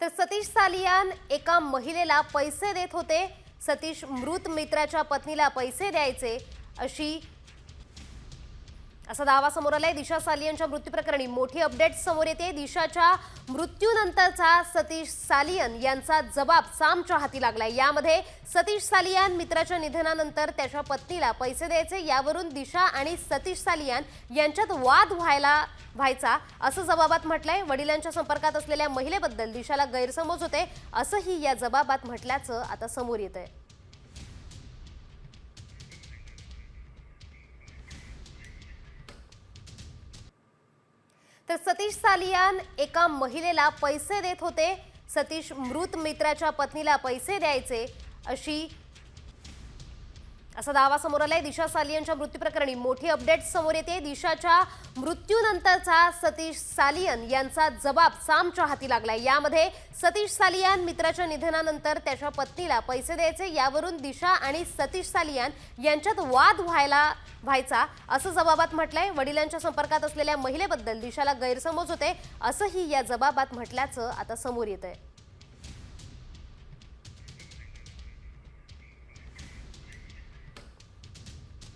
तर सतीश सालियान एका महिलेला पैसे देत होते. सतीश मृत मित्राच्या पत्नीला पैसे द्यायचे अशी असा दावा समोर आलाय. दिशा सालियनच्या मृत्यूप्रकरणी मोठी अपडेट समोर येते. दिशाच्या मृत्यूनंतरचा सतीश सालियन यांचा जबाब सामच्या हाती लागलाय. यामध्ये सतीश सालियान मित्राच्या निधनानंतर त्याच्या पत्नीला पैसे द्यायचे. यावरून दिशा आणि सतीश सालियान यांच्यात वाद व्हायला व्हायचा असं जबाबात म्हटलंय. वडिलांच्या संपर्कात असलेल्या महिलेबद्दल दिशाला गैरसमज होते असंही या जबाबात म्हटल्याचं आता समोर येत आहे तर सतीश सालियान एका महिलेला पैसे देत होते. सतीश मृत मित्राच्या पत्नीला पैसे द्यायचे अशी असा दावा समोर आलाय. दिशा सालियनच्या मृत्यूप्रकरणी मोठी अपडेट समोर येते. दिशाच्या मृत्यूनंतरचा सतीश सालियन यांचा जबाब सामच्या हाती लागलाय. यामध्ये सतीश सालियान मित्राच्या निधनानंतर त्याच्या पत्नीला पैसे द्यायचे. यावरून दिशा आणि सतीश सालियान यांच्यात वाद व्हायला व्हायचा. असं जबाबात म्हटलंय वडिलांच्या संपर्कात असलेल्या महिलेबद्दल दिशाला गैरसमज होते असंही या जबाबात म्हटल्याचं आता समोर येत आहे